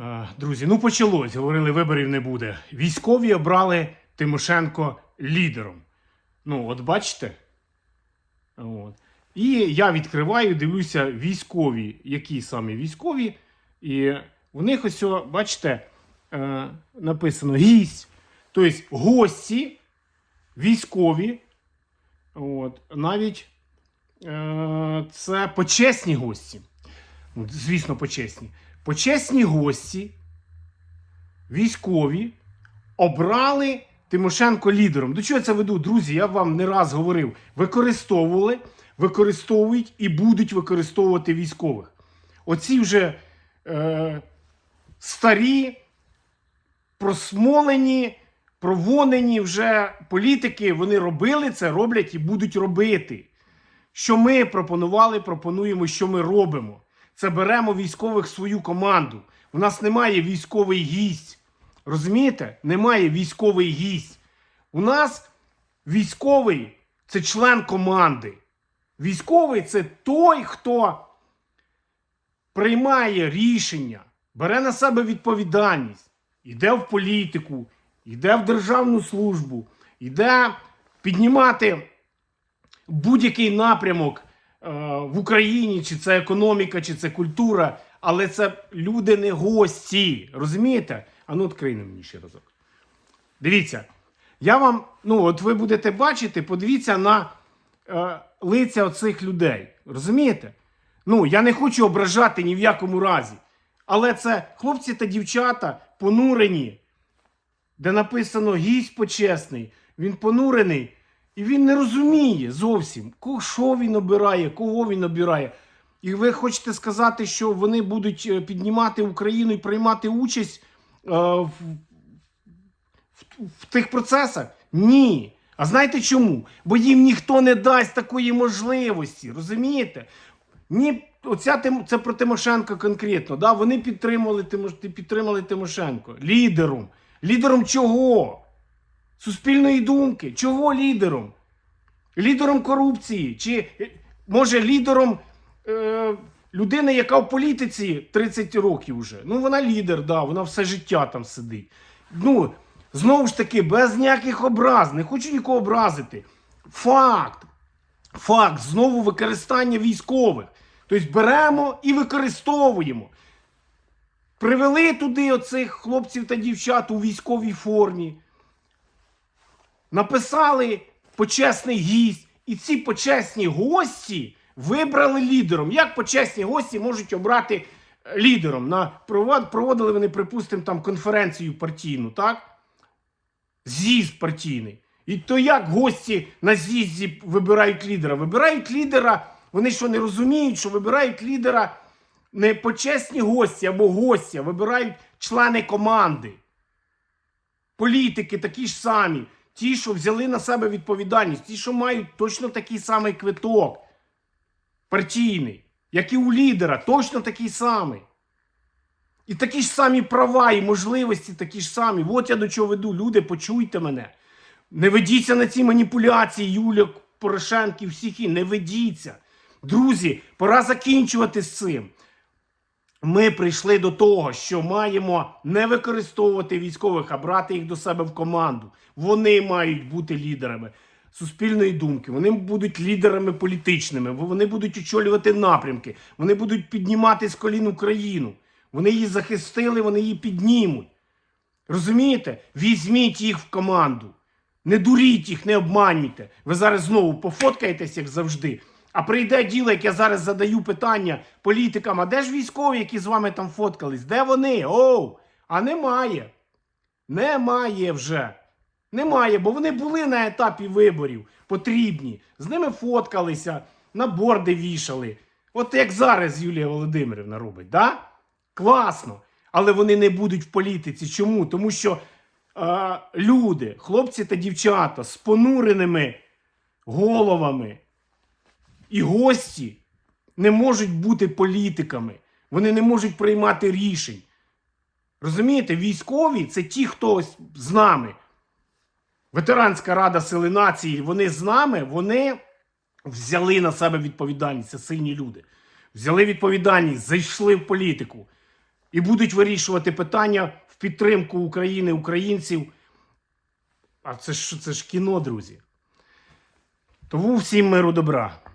Е, Друзі, ну почалось. Говорили, виборів не буде. Військові обрали Тимошенко лідером. Ну, от бачите. От. І я відкриваю, дивлюся, військові, які саме військові. І у них ось, бачите, е, написано гість. Тобто гості, військові. От, навіть е, це почесні гості. Ну, Звісно, почесні. Почесні гості, військові, обрали Тимошенко лідером. До чого я це веду? Друзі, я вам не раз говорив: використовували, використовують і будуть використовувати військових. Оці вже е, старі, просмолені, провонені вже політики, вони робили це, роблять і будуть робити. Що ми пропонували, пропонуємо, що ми робимо. Це беремо військових свою команду. У нас немає військовий гість. Розумієте? Немає військовий гість. У нас військовий це член команди. Військовий це той, хто приймає рішення, бере на себе відповідальність, йде в політику, йде в державну службу, йде піднімати будь-який напрямок в Україні, чи це економіка, чи це культура, але це люди не гості. Розумієте? А ну відкрийте мені ще разок. Дивіться, я вам, ну от ви будете бачити, подивіться на е, лиця оцих людей. Розумієте? Ну, я не хочу ображати ні в якому разі. Але це хлопці та дівчата понурені, де написано гість почесний, він понурений, і він не розуміє зовсім, що він обирає, кого він обирає. І ви хочете сказати, що вони будуть е, піднімати Україну і приймати участь е, в, в, в тих процесах? Ні. А знаєте чому? Бо їм ніхто не дасть такої можливості, розумієте? Ні, оця це про Тимошенко конкретно. Да? Вони підтримали, підтримали Тимошенко лідером. Лідером чого? Суспільної думки. Чого лідером? Лідером корупції? Чи може лідером е, людини, яка в політиці 30 років вже? Ну, вона лідер, да, вона все життя там сидить. Ну, знову ж таки, без ніяких образ. Не хочу нікого образити. Факт. Факт знову використання військових. Тобто беремо і використовуємо. Привели туди оцих хлопців та дівчат у військовій формі. Написали почесний гість. І ці почесні гості вибрали лідером. Як почесні гості можуть обрати е, лідером? На, проводили вони, припустимо, там конференцію партійну, так? з'їзд партійний. І то як гості на з'їзді вибирають лідера? Вибирають лідера, вони що не розуміють, що вибирають лідера не почесні гості або гості, а вибирають члени команди. Політики такі ж самі, ті, що взяли на себе відповідальність, ті, що мають точно такий самий квиток партійний, як і у лідера, точно такий самий. І такі ж самі права і можливості такі ж самі. От я до чого веду. Люди, почуйте мене. Не ведіться на ці маніпуляції, Юля Порошенко і всіх і не ведіться. Друзі, пора закінчувати з цим. Ми прийшли до того, що маємо не використовувати військових, а брати їх до себе в команду. Вони мають бути лідерами суспільної думки. Вони будуть лідерами політичними. Вони будуть очолювати напрямки. Вони будуть піднімати з колін Україну. Вони її захистили, вони її піднімуть. Розумієте? Візьміть їх в команду. Не дуріть їх, не обманюйте. Ви зараз знову пофоткаєтесь, як завжди. А прийде діло, як я зараз задаю питання політикам, а де ж військові, які з вами там фоткались? Де вони? Оу! А немає. Немає вже. Немає, бо вони були на етапі виборів потрібні. З ними фоткалися, на борди вішали. От як зараз Юлія Володимирівна робить, да? Класно. Але вони не будуть в політиці. Чому? Тому що е, люди, хлопці та дівчата з понуреними головами і гості не можуть бути політиками. Вони не можуть приймати рішень. Розумієте, військові це ті, хто з нами. Ветеранська рада сили нації, вони з нами, вони взяли на себе відповідальність. Це сильні люди. Взяли відповідальність, зайшли в політику. і будуть вирішувати питання в підтримку України, українців. А це ж, це ж кіно, друзі. Тому всім миру добра.